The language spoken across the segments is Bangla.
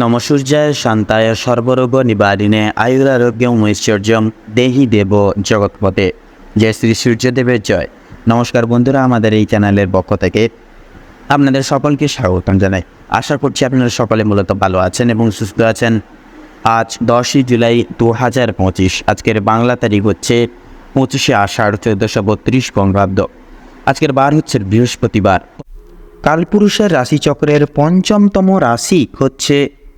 নমসূর্যায় শান্তায় সর্বরোগ নিবারিণে আয়ুরারোগ্যম ঐশ্বর্যম দেহি দেব জগৎপথে। জয় শ্রী সূর্যদেবের জয়। নমস্কার বন্ধুরা, আমাদের এই চ্যানেলের পক্ষ থেকে আপনাদের সকলকে স্বাগতম জানাই। আশা করছি আপনারা সকলে মূলত ভালো আছেন এবং সুস্থ আছেন। আজ দশই জুলাই দু হাজার পঁচিশ, আজকের বাংলা তারিখ হচ্ছে পঁচিশে আষাঢ় চোদ্দোশো বত্রিশ বঙ্গাব্দ। আজকের বার হচ্ছে বৃহস্পতিবার। কালপুরুষের রাশিচক্রের পঞ্চমতম রাশি হচ্ছে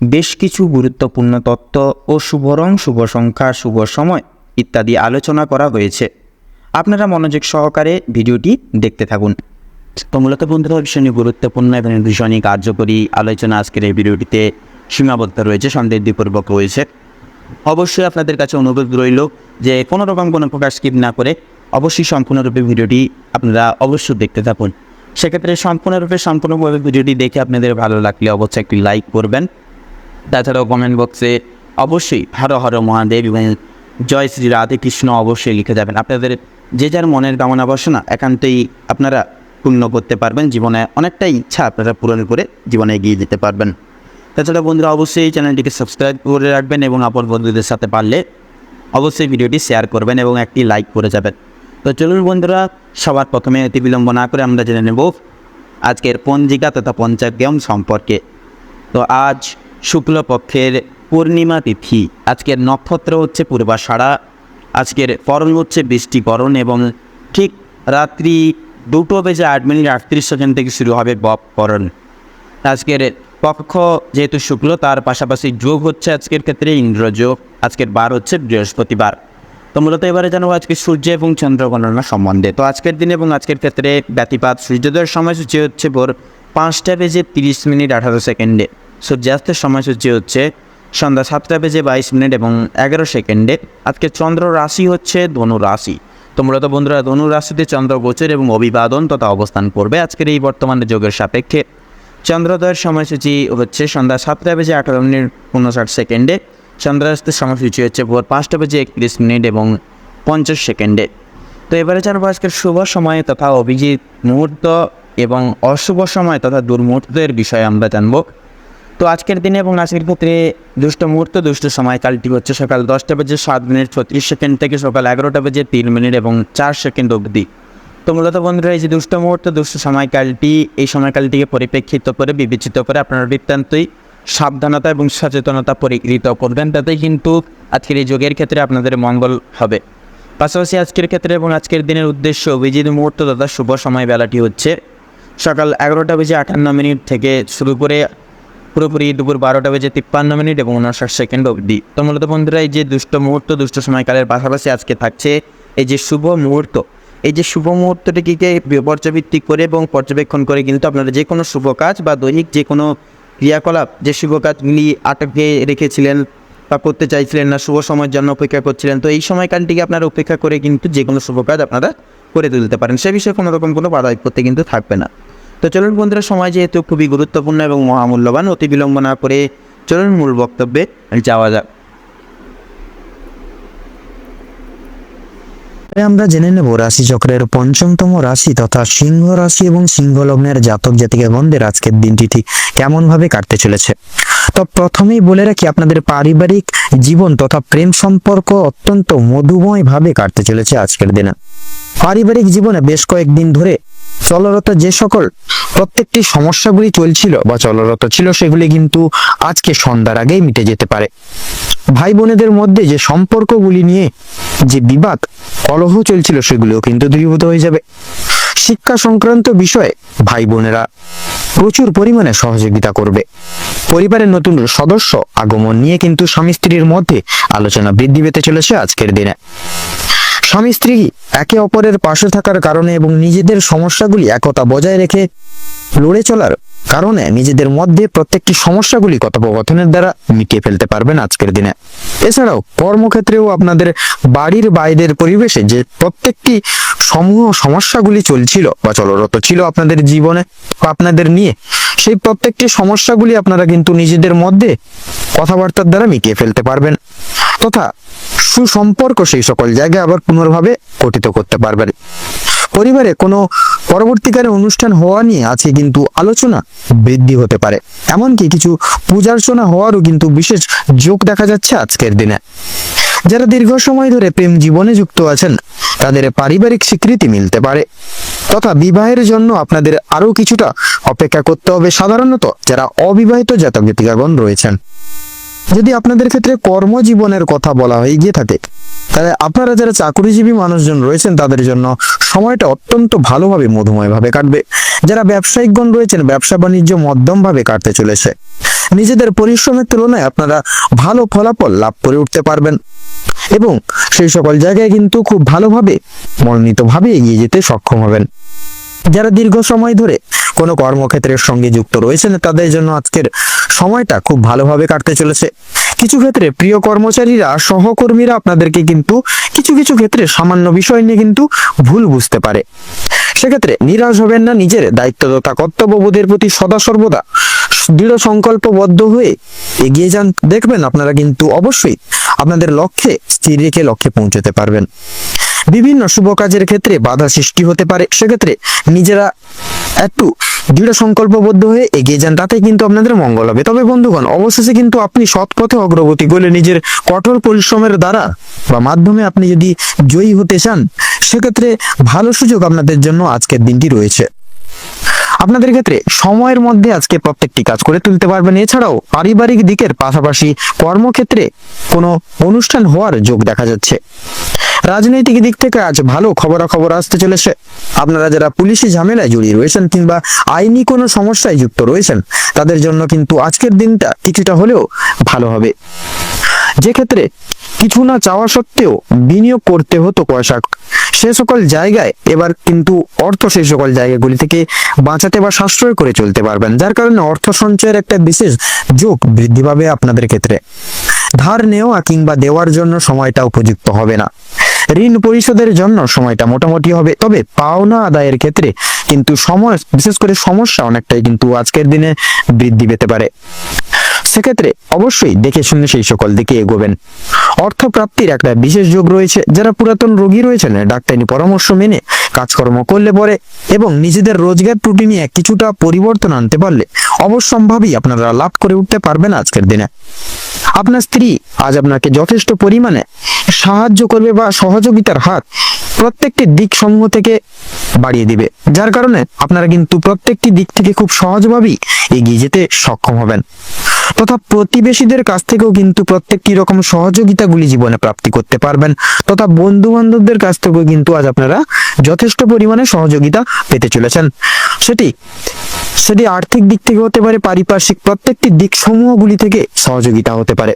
বেশ কিছু গুরুত্বপূর্ণ তত্ত্ব ও শুভ রং শুভ সংখ্যা, শুভ সময় ইত্যাদি আলোচনা করা হয়েছে। আপনারা মনোযোগ সহকারে ভিডিওটি দেখতে থাকুন। তো মূলত বন্ধুরা ভীষণই গুরুত্বপূর্ণ এবং ভীষণই কার্যকরী আলোচনা আজকের এই ভিডিওটিতে সীমাবদ্ধ রয়েছে সন্দেহপূর্বক রয়েছে। অবশ্যই আপনাদের কাছে অনুরোধ রইল যে কোনো রকম কোনো প্রকার স্কিপ না করে অবশ্যই সম্পূর্ণরূপে ভিডিওটি আপনারা অবশ্যই দেখতে থাকুন। সেক্ষেত্রে সম্পূর্ণরূপে, সম্পূর্ণভাবে ভিডিওটি দেখে আপনাদের ভালো লাগলে অবশ্যই একটি লাইক করবেন। তাছাড়াও কমেন্ট বক্সে অবশ্যই হর হর মহাদেব এবং জয় শ্রী রাধে কৃষ্ণ অবশ্যই লিখে যাবেন। আপনাদের যে যার মনের কামনা বাসনা একান্তই আপনারা পূর্ণ করতে পারবেন। জীবনে অনেকটা ইচ্ছা আপনারা পূরণ করে জীবনে এগিয়ে যেতে পারবেন। তাছাড়া বন্ধুরা, অবশ্যই এই চ্যানেলটিকে সাবস্ক্রাইব করে রাখবেন এবং আপন বন্ধুদের সাথে পারলে অবশ্যই ভিডিওটি শেয়ার করবেন এবং একটি লাইক করে যাবেন। তো চলুন বন্ধুরা, সবার প্রথমে অতি বিলম্ব না করে আমরা জেনে নেব আজকের পঞ্জিকা তথা পঞ্চাগ্রাম সম্পর্কে। তো আজ শুক্লপক্ষের পূর্ণিমা তিথি। আজকের নক্ষত্র হচ্ছে পূর্বাষাঢ়া। আজকের করণ হচ্ছে বৃষ্টিকরণ এবং ঠিক রাত্রি দুটো বেজে আট মিনিট আটত্রিশ সেকেন্ড থেকে শুরু হবে বপকরণ আজকের পক্ষ যেহেতু শুক্ল, তার পাশাপাশি যোগ হচ্ছে আজকের ক্ষেত্রে ইন্দ্রযোগ আজকের বার হচ্ছে বৃহস্পতিবার। তো মূলত এবারে জানাব আজকে সূর্য এবং চন্দ্র গণনা সম্বন্ধে। তো আজকের দিন এবং আজকের ক্ষেত্রে ব্যতিপাত। সূর্যোদয়ের সময়সূচি হচ্ছে ভোর পাঁচটা বেজে তিরিশ মিনিট আঠারো সেকেন্ডে। সূর্যাস্তের সময়সূচি হচ্ছে সন্ধ্যা সাতটা বেজে বাইশ মিনিট এবং এগারো সেকেন্ডে। আজকে চন্দ্র রাশি হচ্ছে ধনু রাশি। তো মূলত বন্ধুরা, ধনু রাশিতে চন্দ্র গোচর এবং অভিবাদন তথা অবস্থান করবে আজকের এই বর্তমানে যোগের সাপেক্ষে। চন্দ্রোদয়ের সময়সূচি হচ্ছে সন্ধ্যা সাতটা বেজে আঠারো মিনিট উনষাট সেকেন্ডে। চন্দ্রাস্তের সময়সূচি হচ্ছে ভোর পাঁচটা বেজে একত্রিশ মিনিট এবং পঞ্চাশ সেকেন্ডে। তো এবারে জানব আজকের শুভ সময় তথা অভিজিৎ মুহূর্ত এবং অশুভ সময় তথা দুর্মুহূর্তের বিষয়ে আমরা জানব। তো আজকের দিনে এবং আজকের ক্ষেত্রে দুষ্ট মুহূর্ত, দুষ্ট সময়কালটি হচ্ছে সকাল দশটা বেজে সাত মিনিট, ছত্রিশ সেকেন্ড থেকে সকাল এগারোটা বেজে তিন মিনিট এবং চার সেকেন্ড অবধি। তো মূলত বন্ধুরা, এই যে দুষ্ট মুহূর্ত, দুষ্ট সময়কালটি এই সময়কালটিকে পরিপ্রেক্ষিত করে, বিবেচিত করে আপনারা বৃত্তান্তই সাবধানতা এবং সচেতনতা পরিকৃত করবেন। তাতেই কিন্তু আজকের এই যোগের ক্ষেত্রে আপনাদের মঙ্গল হবে। পাশাপাশি আজকের ক্ষেত্রে এবং আজকের দিনের উদ্দেশ্য অভিজিৎ মুহূর্ত তথা শুভ সময় বেলাটি হচ্ছে সকাল এগারোটা বেজে আটান্ন মিনিট থেকে শুরু করে পুরোপুরি দুপুর বারোটা বেজে তিপ্পান্ন মিনিট এবং উনষাট সেকেন্ড অবধি। তো মূলত বন্ধুরা, এই যে দুষ্ট মুহূর্ত, দুষ্ট সময়কালের পাশাপাশি আজকে থাকছে এই যে শুভ মুহূর্ত। এই যে শুভ মুহূর্তটিকে পর্যবেক্ষিক করে এবং পর্যবেক্ষণ করে কিন্তু আপনারা যে কোনো শুভ কাজ বা দৈনিক যে কোনো ক্রিয়াকলাপ, যে শুভ কাজগুলি আটকে রেখেছিলেন বা করতে চাইছিলেন না, শুভ সময়ের জন্য অপেক্ষা করছিলেন, তো এই সময়কালটিকে আপনারা উপেক্ষা করে কিন্তু যে কোনো শুভ কাজ আপনারা করে তুলতে পারেন। সে বিষয়ে কোনো রকম কোনো বাধা বিপত্তি কিন্তু থাকবে না। তো চলুন বন্ধুরা, সময় যেহেতু খুবই গুরুত্বপূর্ণ এবং মহামূল্যবান, অতি বিলম্ব না করে চলুন মূল বক্তব্যে যাওয়া যাক। আমরা জেনে নেব রাশি চক্রের পঞ্চমতম রাশি তথা সিংহ রাশি এবং সিংহ লগ্নের জাতক জাতিকাগণদের আজকের দিনটি ঠিক কেমন ভাবে কাটতে চলেছে। তো প্রথমেই বলে রাখি, আপনাদের পারিবারিক জীবন তথা প্রেম সম্পর্ক অত্যন্ত মধুময় ভাবে কাটতে চলেছে আজকের দিনে। পারিবারিক জীবনে বেশ কয়েকদিন ধরে চলরত যে সকল প্রত্যেকটি সমস্যাগুলি চলছিল বা চলরত ছিল, সেগুলি কিন্তু আজকে সন্ধ্যার আগেই মিটে যেতে পারে। ভাই বোনেদের মধ্যে যে সম্পর্কগুলি নিয়ে যে বিবাদ, কলহ চলছিল, সেগুলিও কিন্তু দূরীভূত হয়ে যাবে। শিক্ষা সংক্রান্ত বিষয়ে ভাই বোনেরা প্রচুর পরিমাণে সহযোগিতা করবে। পরিবারের নতুন সদস্য আগমন নিয়ে কিন্তু স্বামী স্ত্রীর মধ্যে আলোচনা বৃদ্ধি পেতে চলেছে আজকের দিনে। স্বামী স্ত্রী একে অপরের পাশে থাকার কারণে এবং নিজেদের সমস্যাগুলি একতা বজায় রেখে লড়ে চলার কারণে নিজেদের মধ্যে প্রত্যেকটি সমস্যাগুলি কথোপকথনের দ্বারা মিটিয়ে ফেলতে পারবেন আজকের দিনে। এছাড়াও কর্মক্ষেত্রেও আপনাদের বাড়ির বাইরের পরিবেশে যে প্রত্যেকটি সমূহ সমস্যাগুলি চলছিল বা চলরত ছিল আপনাদের জীবনে বা আপনাদের নিয়ে, সেই প্রত্যেকটি সমস্যাগুলি আপনারা কিন্তু নিজেদের মধ্যে কথাবার্তার দ্বারা মিটিয়ে ফেলতে পারবেন তথা সুসম্পর্ক সেই সকল জায়গায় আবার পুনর্ভাবে গঠিত করতে পারবেন। পরিবারে কোনো পরবর্তীকালে অনুষ্ঠান হওয়া নিয়ে আজকে কিন্তু আলোচনা বৃদ্ধি হতে পারে। এমনকি কিছু পূজার্চনা হওয়ারও কিন্তু বিশেষ যোগ দেখা যাচ্ছে আজকের দিনে। যারা দীর্ঘ সময় ধরে প্রেম জীবনে যুক্ত আছেন, তাদের পারিবারিক স্বীকৃতি মিলতে পারে। তথা বিবাহের জন্য আপনাদের আরও কিছুটা অপেক্ষা করতে হবে। সাধারণত যারা অবিবাহিত জাতক জাতিকাগণ রয়েছেন যদি আপনাদের ক্ষেত্রে কর্মজীবনের কথা বলা হয়ে গিয়ে থাকে, তাহলে আপনারা যারা চাকরিজীবী মানুষজন রয়েছেন, তাদের জন্য সময়টা অত্যন্ত ভালোভাবে মধুময়ভাবে কাটবে। যারা ব্যবসায়িকগণ রয়েছেন, ব্যবসা বাণিজ্য মধ্যমভাবে কাটতে চলেছে, নিজেদের পরিশ্রমের তুলনায় আপনারা ভালো ফলাফল লাভ করে উঠতে পারবেন এবং সেই সকল জায়গায় কিন্তু খুব ভালোভাবে, মনোনীতভাবে এগিয়ে যেতে সক্ষম হবেন। যারা দীর্ঘ সময় ধরে কোনো কর্মক্ষেত্রের সঙ্গে যুক্ত রয়েছেন, তাদের জন্য আজকের সময়টা খুব ভালোভাবে কাটতে চলেছে। কিছু ক্ষেত্রে প্রিয় কর্মচারীরা, সহকর্মীরা আপনাদেরকে কিন্তু কিছু কিছু ক্ষেত্রে সামান্য বিষয় নিয়ে কিন্তু ভুল বুঝতে পারে। সেক্ষেত্রে নিরাশ হবেন না, নিজের দায়িত্ব তথা কর্তব্যবোধের প্রতি সদা সর্বদা দৃঢ় সংকল্পবদ্ধ হয়ে এগিয়ে যান। দেখবেন আপনারা কিন্তু অবশ্যই আপনাদের লক্ষ্যে, স্থির রেখে লক্ষ্যে পৌঁছতে পারবেন। বিভিন্ন শুভ কাজের ক্ষেত্রে বাধা সৃষ্টি হতে পারে। সেক্ষেত্রে নিজেরা একটু দৃঢ় সংকল্পবদ্ধ হয়ে এগিয়ে যান তাতে কিন্তু আপনাদের মঙ্গল হবে। তবে বন্ধুগণ, অবশেষে কিন্তু আপনি সৎ পথে অগ্রগতি করলে নিজের কঠোর পরিশ্রমের দ্বারা বা মাধ্যমে আপনি যদি জয়ী হতে চান, সেক্ষেত্রে ভালো সুযোগ আপনাদের জন্য আজকের দিনটি রয়েছে। আপনাদের ক্ষেত্রে সময়ের মধ্যে আজকে প্রত্যেকটি কাজ করে তুলতে পারবেন। এছাড়াও পারিবারিক দিকের পাশাপাশি কর্মক্ষেত্রে কোনো অনুষ্ঠান হওয়ার যোগ দেখা যাচ্ছে। রাজনৈতিক দিক থেকে আজ ভালো খবরাখবর আসতে চলেছে। আপনারা যারা পুলিশি ঝামেলায় জড়িয়ে রয়েছেন কিংবা আইনি কোনো সমস্যায় যুক্ত রয়েছেন, তাদের জন্য কিন্তু আজকের দিনটা কিছুটা হলেও ভালো হবে। যে ক্ষেত্রে কিছু না চাওয়া সত্ত্বেও বিনিয়োগ করতে হতো পয়সা। সে সকল জায়গায় এবার কিন্তু অর্থ সেই সকল জায়গাগুলি থেকে বাঁচাতে বা সাশ্রয় করে চলতে পারবেন। যার কারণে অর্থ সঞ্চয়ের একটা বিশেষ যোগ বৃদ্ধি পাবে আপনাদের ক্ষেত্রে। ধার নেওয়া কিংবা দেওয়ার জন্য সময়টা উপযুক্ত হবে না। ঋণ পরিশোধের জন্য সময়টা মোটামুটি হবে। তবে পাওনা আদায়ের ক্ষেত্রে কিন্তু সময়, বিশেষ করে সমস্যা অনেকটাই কিন্তু আজকের দিনে বৃদ্ধি পেতে পারে। সেক্ষেত্রে অবশ্যই দেখে শুনে সেই সকল দিকে এগোবেন। অর্থ প্রাপ্তির একটা বিশেষ যোগ রয়েছে। যারা পুরাতন রোগী রয়েছেন, ডাক্তারি পরামর্শ মেনে কাজকর্ম করলে পরে এবং নিজেদের রোজগার ত্রুটি নিয়ে কিছুটা পরিবর্তন আনতে পারলে অবশ্যম্ভাবী আপনারা লাভ করে উঠতে পারবেন আজকের দিনে। আপনার স্ত্রী আজ আপনাকে যথেষ্ট পরিমাণে সাহায্য করবে বা সহযোগিতার হাত প্রত্যেকটি দিক সমূহ থেকে বাড়িয়ে দিবে। যার কারণে আপনারা কিন্তু প্রত্যেকটি দিক থেকে খুব সহজভাবেই এগিয়ে যেতে সক্ষম হবেন। তথা প্রতিবেশীদের কাছ থেকেও কিন্তু প্রত্যেকটি রকম সহযোগিতাগুলি জীবনে প্রাপ্তি করতে পারবেন। তথা বন্ধু বান্ধবদের কাছ থেকেও কিন্তু আজ আপনারা যথেষ্ট পরিমাণে সহযোগিতা পেতে চলেছেন। সেটি সেটি আর্থিক দিক থেকে হতে পারে, পারিপার্শ্বিক প্রত্যেকটি দিক সমূহগুলি থেকে সহযোগিতা হতে পারে।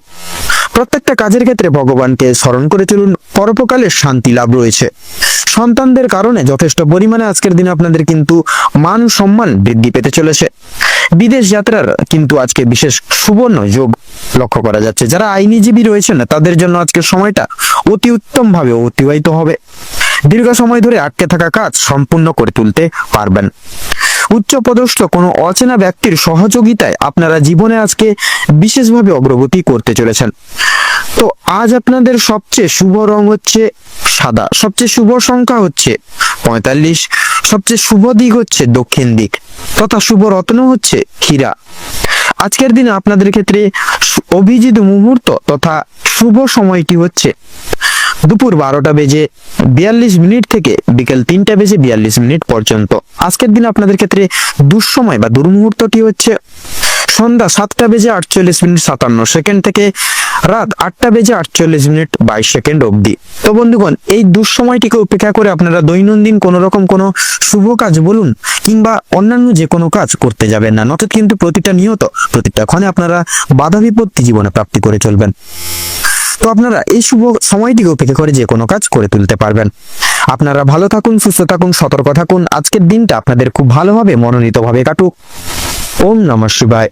প্রত্যেকটা কাজের ক্ষেত্রে ভগবানকে স্মরণ করে চলুন, পরোপকালে শান্তি লাভ রয়েছে। সন্তানদের কারণে যথেষ্ট পরিমাণে আজকের দিনে আপনাদের কিন্তু মান সম্মান বৃদ্ধি পেতে চলেছে। বিদেশ যাত্রার কিন্তু আজকে বিশেষ সুবর্ণ যোগ লক্ষ্য করা যাচ্ছে। যারা আইনিজীবী রয়েছেন, তাদের জন্য আজকের সময়টা অতি উত্তম ভাবে অতিবাহিত হবে। দীর্ঘ সময় ধরে আটকে থাকা কাজ সম্পূর্ণ করে তুলতে পারবেন। উচ্চপদস্থ কোনো অচেনা ব্যক্তির সহযোগিতায় আপনারা জীবনে আজকে বিশেষভাবে অগ্রগতি করতে চলেছেন। তো আজ আপনাদের সবচেয়ে শুভ রং হচ্ছে সাদা, সবচেয়ে শুভ সংখ্যা হচ্ছে পঁয়তাল্লিশ, সবচেয়ে শুভ দিক হচ্ছে দক্ষিণ দিক, তথা শুভ রত্ন হচ্ছে হীরা। আজকের দিনে আপনাদের ক্ষেত্রে অভিজিৎ মুহূর্ত তথা শুভ সময়টি হচ্ছে দুপুর বারোটা বেজে বিয়াল্লিশ মিনিট থেকে বিকেল তিনটা বেজে বিয়াল্লিশ মিনিট পর্যন্ত। আজকের দিন আপনাদের ক্ষেত্রে দুঃসময় বা দুর্মুহূর্তটি হচ্ছে সন্ধ্যা সাতটা বেজে আটচল্লিশ মিনিট সাতান্ন সেকেন্ড থেকে রাত আটটা বেজে আটচল্লিশ মিনিট বাইশ সেকেন্ড অবধি। তো বন্ধুগণ, এই দুঃসময়টিকে উপেক্ষা করে আপনারা দৈনন্দিন কোনো রকম কোনো শুভ কাজ বলুন কিংবা অন্যান্য যে কোনো কাজ করতে যাবেন না। নচেত কিন্তু প্রতিটা নিয়ত, প্রতিটা ক্ষণে আপনারা বাধা বিপত্তি জীবনে প্রাপ্তি করে চলবেন। তো আপনারা এই শুভ সময়টিকে উপেক্ষা করে যে কোনো কাজ করে তুলতে পারবেন। আপনারা ভালো থাকুন, সুস্থ থাকুন, সতর্ক থাকুন। আজকের দিনটা আপনাদের খুব ভালোভাবে, মনোনীতভাবে কাটুক। ওম নমঃ শিবায়।